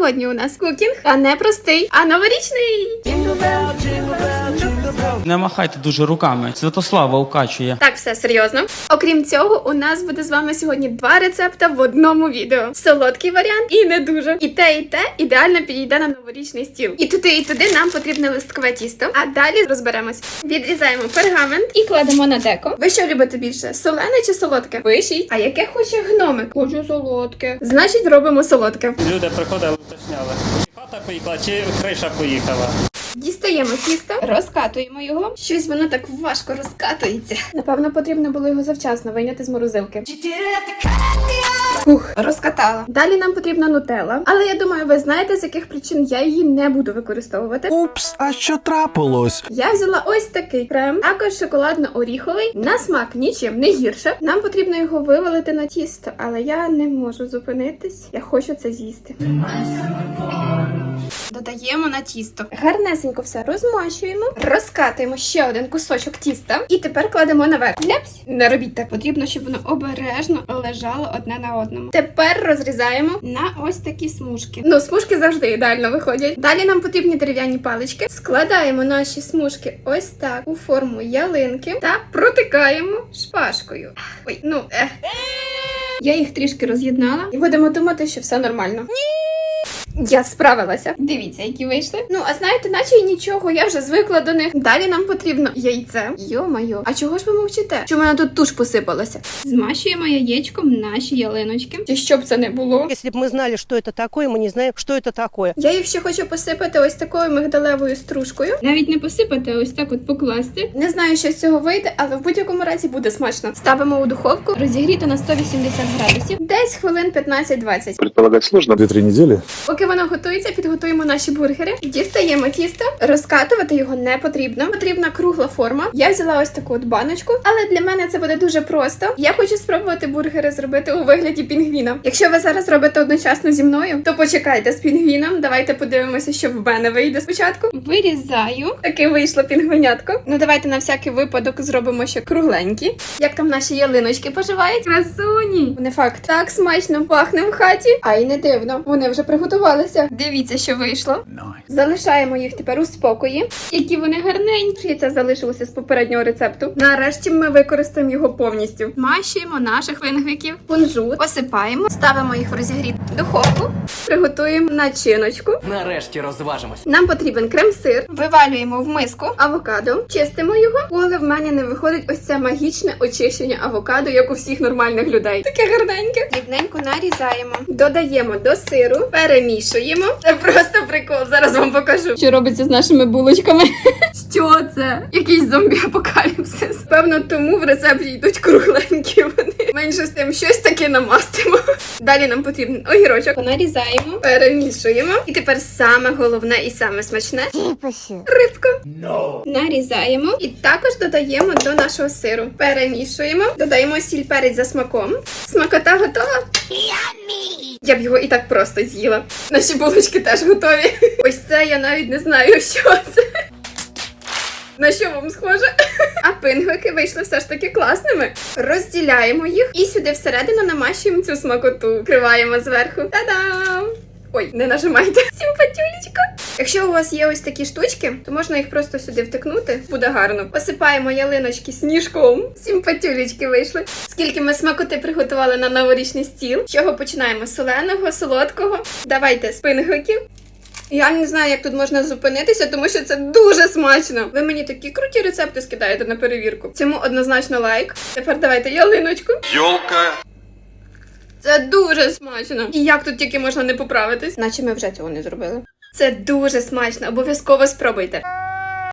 сьогодні у нас кукінг, а не простий, а новорічний. Не махайте дуже руками. Святослава укачує. Так, все серйозно. Окрім цього, у нас буде з вами сьогодні два рецепта в одному відео: солодкий варіант і не дуже. І те, і те ідеально підійде на новорічний стіл. І туди, і туди нам потрібне листкове тісто. А далі розберемось. Відрізаємо пергамент і кладемо на деко. Ви що любите більше? Солене чи солодке? Пишіть. А яке хоче гномик? Хочу солодке. Значить, робимо солодке. Люди приходили, уточняли. Хата поїхала чи криша поїхала. Дістаємо тісто, розкатуємо його. Щось воно так важко розкатується. Напевно, потрібно було його завчасно вийняти з морозилки. Ух, розкатала. Далі нам потрібна нутелла, але я думаю, ви знаєте, з яких причин я її не буду використовувати. Упс, а що трапилось? Я взяла ось такий крем, також шоколадно-оріховий. На смак нічим не гірше. Нам потрібно його вивалити на тісто, але я не можу зупинитись. Я хочу це з'їсти. Додаємо на тісто. Гарнесенько все розмащуємо, розкатуємо ще один кусочок тіста і тепер кладемо наверх. Ляпсь. Не робіть так. Потрібно, щоб воно обережно лежало одне на одному. Тепер розрізаємо на ось такі смужки. Ну, смужки завжди ідеально виходять. Далі нам потрібні дерев'яні палички. Складаємо наші смужки ось так у форму ялинки та протикаємо шпажкою. Ой, ну ех. Я їх трішки роз'єднала і будемо думати, що все нормально. Я справилася. Дивіться, які вийшли. Ну, а знаєте, наче й нічого, я вже звикла до них. Далі нам потрібно яйце. Йо-моє, а чого ж ви мовчите? Що в мене тут туш посипалася? Змащуємо яєчком наші ялиночки. Чи щоб це не було? Если бы мы знали, что это такое, мы не знаем, что это такое. Я їх ще хочу посипати ось такою мигдалевою стружкою. Навіть не посипати, а ось так от покласти. Не знаю, що з цього вийде, але в будь-якому разі буде смачно. Ставимо у духовку, розігріти на 180 градусів. Десь хвилин 15-20. предполагать сложно. Две-три недели. Поки воно готується, підготуємо наші бургери. Дістаємо тісто, розкатувати його не потрібно. Потрібна кругла форма. Я взяла ось таку от баночку, але для мене це буде дуже просто. Я хочу спробувати бургери зробити у вигляді пінгвіна. Якщо ви зараз робите одночасно зі мною, то почекайте з пінгвіном. Давайте подивимося, що в мене вийде спочатку. Вирізаю. Таке вийшло пінгвинятко. Ну давайте на всякий випадок зробимо ще кругленькі. Як там наші ялиночки поживають? Красуні! Не факт. Так смачно пахне в хаті. А й не дивно. Вони вже приготувалися. Дивіться, що вийшло. Залишаємо їх тепер у спокої. Які вони гарненькі. Це залишилося з попереднього рецепту. Нарешті ми використаємо його повністю. Мащуємо наших вингвиків, кунжут, посипаємо, ставимо їх в розігріту духовку, приготуємо начиночку. Нарешті розважимось. Нам потрібен крем-сир, вивалюємо в миску авокадо, чистимо його, коли в мене не виходить ось це магічне очищення авокадо, як у всіх нормальних людей. Таке гарненьке. Дрібненько нарізаємо, додаємо до сиру, перемішуємо. Це просто прикол. Зараз вам покажу, що робиться з нашими булочками. Що це? Якийсь зомбі-апокаліпсис. Певно, тому в рецепті йдуть кругленькі. Менше з тим щось таке намастимо. Далі нам потрібен огірочок. Нарізаємо, перемішуємо. І тепер саме головне і саме смачне рибку. Нарізаємо і також додаємо до нашого сиру. Перемішуємо, додаємо сіль перець за смаком. Смакота готова. Я б його і так просто з'їла. Наші булочки теж готові. Ось це я навіть не знаю, що це. На що вам схоже? А пингвики вийшли все ж таки класними. Розділяємо їх і сюди всередину намащуємо цю смакоту. Криваємо зверху. Та-дам! Ой, не нажимайте. Сімпатюлечка. Якщо у вас є ось такі штучки, то можна їх просто сюди втикнути. Буде гарно. Посипаємо ялиночки сніжком. Сімпатюлечки вийшли. Скільки ми смакоти приготували на новорічний стіл. З чого починаємо? Соленого, солодкого. Давайте з пингвиків. Я не знаю, як тут можна зупинитися, тому що це дуже смачно. Ви мені такі круті рецепти скидаєте на перевірку. Цьому однозначно лайк. Тепер давайте ялиночку. Йолка. Це дуже смачно. І як тут тільки можна не поправитись? Наче ми вже цього не зробили. Це дуже смачно, обов'язково спробуйте.